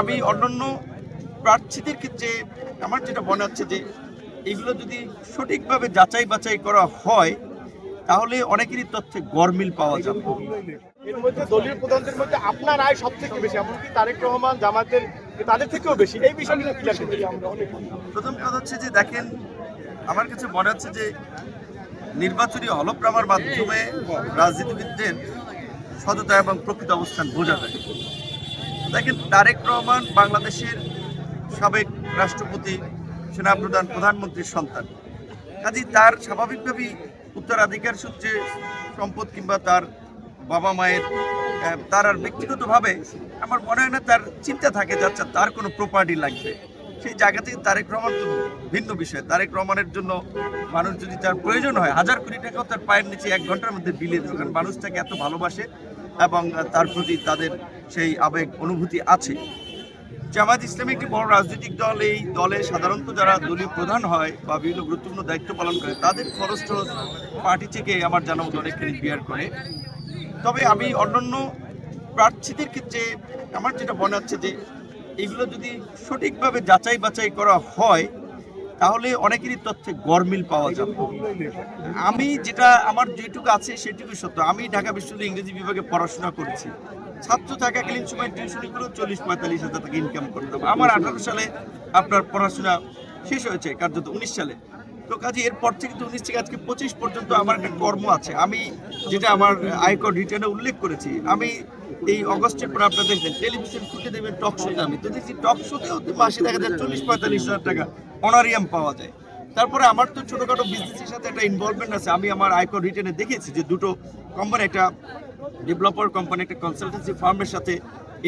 আমি অন্যান্য প্রার্থীদের ক্ষেত্রে আমার যেটা মনে হচ্ছে যে এগুলো যদি সঠিকভাবে যাচাই বাছাই করা হয় তাহলে অনেকেরই তথ্যে গরমিল পাওয়া যাবে। এর মধ্যে দলীয় প্রধানদের মধ্যে আপনার আয় সব থেকে বেশি এমনকি তারেক রহমান জামাতের তাদের থেকেও বেশি। এই প্রথম কথা হচ্ছে যে দেখেন আমার কাছে মনে হচ্ছে যে নির্বাচনী মাধ্যমে রাজনীতিবিদদের সততা এবং প্রকৃত অবস্থান বোঝা যায়। দেখেন, তারেক রহমান বাংলাদেশের সাবেক রাষ্ট্রপতি, সেনাপ্রধান, প্রধানমন্ত্রীর সন্তান। কাজেই তার স্বাভাবিকভাবেই উত্তরাধিকার সূত্রে সম্পদ কিংবা তার বাবা মায়ের তার আর ব্যক্তিগতভাবে আমার মনে হয় না তার চিন্তা থাকে যে আচ্ছা তার কোনো প্রপার্টি লাগবে। সেই জায়গা থেকে তারেক রহমান তো ভিন্ন বিষয়। তারেক রহমানের জন্য মানুষ যদি তার প্রয়োজন হয়, হাজার কোটি টাকাও তার পায়ের নিচে এক ঘণ্টার মধ্যে বিলিয়ে দেবে। কারণ মানুষ তাকে এত ভালোবাসে এবং তার প্রতি তাদের সেই আবেগ অনুভূতি আছে। জামাত ইসলামী একটি বড় রাজনৈতিক দল। এই দলে সাধারণত যারা দলীয় প্রধান হয় বা বিভিন্ন গুরুত্বপূর্ণ দায়িত্ব পালন করে, তাদের খরচ টরচ পার্টি থেকে আমার জানা মতো অনেকখানি বিয়ার করে। তবে আমি অন্যান্য প্রার্থীদের ক্ষেত্রে আমার যেটা মনে হচ্ছে যে, এগুলো যদি সঠিকভাবে যাচাই বাছাই করা হয়, তাহলে অনেকেরই তথ্যে গরমিল পাওয়া যাবে। আমি যেটা, আমার যেটুকু আছে সেটুকু সত্য। আমি ঢাকা বিশ্ববিদ্যালয় ইংরেজি বিভাগে পড়াশোনা করেছি। ছাত্র থাকাকালীন সময় টিউশনিগুলো চল্লিশ পঁয়তাল্লিশ হাজার টাকা ইনকাম করতাম আমার আঠারো সালে আপনার পড়াশোনা শেষ হয়েছে কার্যত উনিশ সালে। তো কাজে এরপর থেকে তো উনিশ থেকে আজকে পঁচিশ পর্যন্ত আমার একটা কর্ম আছে। আমি যেটা আমার আয়কর রিটার্নে উল্লেখ করেছি আমি এই অগস্টের পর আপনারা দেখবেন টেলিভিশন খুঁজে দেবেন টক শোতে আমি। তো দেখছি টক শোতেও তো মাসে দেখা যায় চল্লিশ পঁয়তাল্লিশ হাজার টাকা অনারিয়াম পাওয়া যায়। তারপরে আমার তো ছোটখাটো বিজনেসের সাথে একটা ইনভলভমেন্ট আছে। আমি আমার আয়কর রিটার্নে দেখেছি যে দুটো কোম্পানি একটা ডেভেলপার কোম্পানি, একটা কনসালটেন্সি ফার্মের সাথে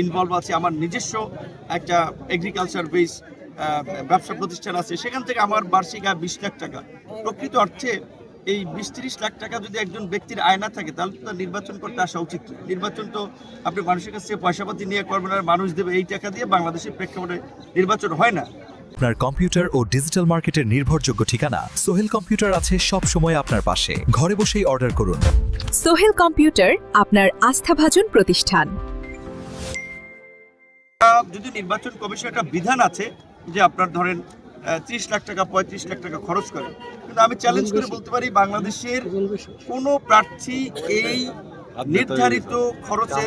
ইনভলভ আছে। আমার নিজস্ব একটা এগ্রিকালচার বেস ব্যবসা প্রতিষ্ঠান আছে। সেখান থেকে আমার বার্ষিক আয় বিশ লাখ টাকা। প্রকৃত অর্থে এই বিশ তিরিশ লাখ টাকা যদি একজন ব্যক্তির আয় না থাকে, তাহলে তো নির্বাচন করতে আসা উচিত। নির্বাচন তো আপনি মানুষের কাছ থেকে পয়সাপাতি নিয়ে করবেন আর মানুষ দেবে এই টাকা দিয়ে বাংলাদেশের প্রেক্ষাপটে নির্বাচন হয় না। আপনার কম্পিউটার ও ডিজিটাল মার্কেটের নির্ভরযোগ্য ঠিকানা সোহেল কম্পিউটার আছে সব সময় আপনার পাশে। ঘরে বসেই অর্ডার করুন। সোহেল কম্পিউটার আপনার আস্থাভাজন প্রতিষ্ঠান। আহ, যদি নির্বাচন কমিশন একটা বিধান আছে যে আপনার ধরেন ত্রিশ লাখ টাকা পঁয়ত্রিশ লাখ টাকা খরচ করে কিন্তু আমি চ্যালেঞ্জ করে বলতে পারি বাংলাদেশের কোনো প্রার্থী এই নির্ধারিত খরচের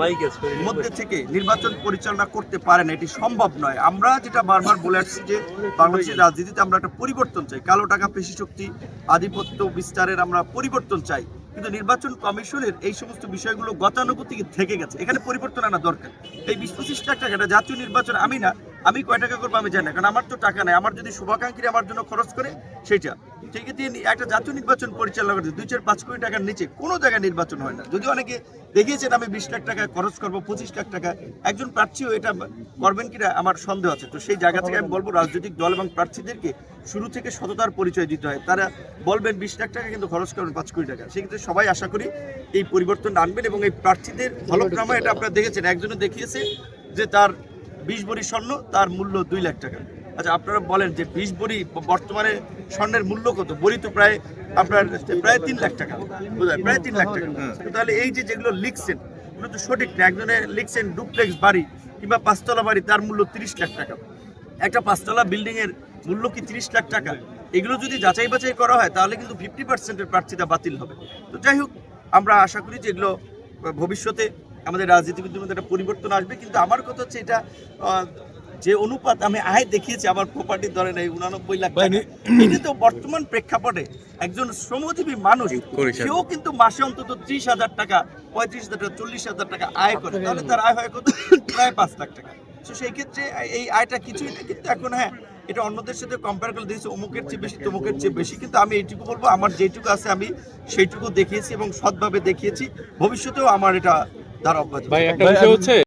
মধ্যে থেকে নির্বাচন পরিচালনা করতে পারে না এটি সম্ভব নয়। আমরা যেটা বারবার বলে আসছি যে বাংলাদেশের রাজনীতিতে আমরা একটা পরিবর্তন চাই। কালো টাকা পেশি শক্তি আধিপত্য বিস্তারের আমরা পরিবর্তন চাই। কিন্তু নির্বাচন কমিশনের এই সমস্ত বিষয়গুলো গতানুগতিক থেকে গেছে। এখানে পরিবর্তন আনা দরকার। এই বিশ পঁচিশ লাখ টাকা জাতীয় নির্বাচন আমি না আমি কয় টাকা করব আমি জানি না, কারণ আমার তো টাকা নাই। আমার যদি শুভাকাঙ্ক্ষী আমার জন্য খরচ করে সেটা ঠিক আছে একটা জাতীয় নির্বাচন পরিচালনা করছে, দুই চার পাঁচ কোটি টাকার নিচে, কোনো জায়গায় নির্বাচন হয় না। যদি অনেকে দেখিয়েছেন, আমি বিশ লাখ টাকা খরচ করব, পঁচিশ লাখ টাকা, একজন প্রার্থীও এটা করবেন কিনা আমার সন্দেহ আছে। তো সেই জায়গা থেকে আমি বলব, রাজনৈতিক দল এবং প্রার্থীদেরকে শুরু থেকে সততার পরিচয় দিতে হয়। তারা বলবেন, বিশ লাখ টাকা কিন্তু খরচ করবেন, পাঁচ কোটি টাকা। সেক্ষেত্রে সবাই আশা করি এই পরিবর্তন আনবেন এবং এই প্রার্থীদের হলফনামা এটা আপনারা দেখেছেন। একজনে দেখিয়েছে যে তার বিশ ভরি স্বর্ণ তার মূল্য দুই লাখ টাকা। আচ্ছা আপনারা বলেন যে বিশ ভরি বর্তমানে স্বর্ণের মূল্য কত? বড়ি তো প্রায় আপনার প্রায় তিন লাখ টাকা বোঝায় প্রায় তিন লাখ টাকা। তো তাহলে এই যে যেগুলো লিখছেন এগুলো তো সঠিক না। একজনে লিখছেন ডুপ্লেক্স বাড়ি কিংবা পাঁচতলা বাড়ি তার মূল্য তিরিশ লাখ টাকা। একটা পাঁচতলা বিল্ডিং এর মূল্য কি তিরিশ লাখ টাকা? এগুলো যদি যাচাই বাছাই করা হয় তাহলে কিন্তু ফিফটি পার্সেন্টের প্রার্থীতা বাতিল হবে। তো যাই হোক আমরা আশা করি যে এগুলো ভবিষ্যতে আমাদের রাজনীতিবিদদের মধ্যে একটা পরিবর্তন আসবে কিন্তু আমার কথা হচ্ছে এটা যে অনুপাত আমি আয় দেখিয়েছি আমার প্রপার্টি ধরেন এই উনানব্বই লাখ টাকা এটা তো বর্তমান প্রেক্ষাপটে একজন শ্রমজীবী মানুষ সেও কিন্তু মাসে অন্তত ত্রিশ হাজার টাকা পঁয়ত্রিশ হাজার টাকা চল্লিশ হাজার টাকা আয় করে তাহলে তার আয় হয় কত? প্রায় পাঁচ লাখ টাকা। তো সেই ক্ষেত্রে এই আয়টা কিছুই না কিন্তু এখন হ্যাঁ এটা অন্যদের সাথে কম্পেয়ার করে দিয়েছে অমুকের চেয়ে বেশি তমুকের চেয়ে বেশি কিন্তু আমি এইটুকু বলব আমার যেটুকু আছে আমি সেইটুকু দেখিয়েছি এবং সৎভাবে দেখিয়েছি ভবিষ্যতেও আমার এটা অব্যাহত ভাই একটা বিষয় হচ্ছে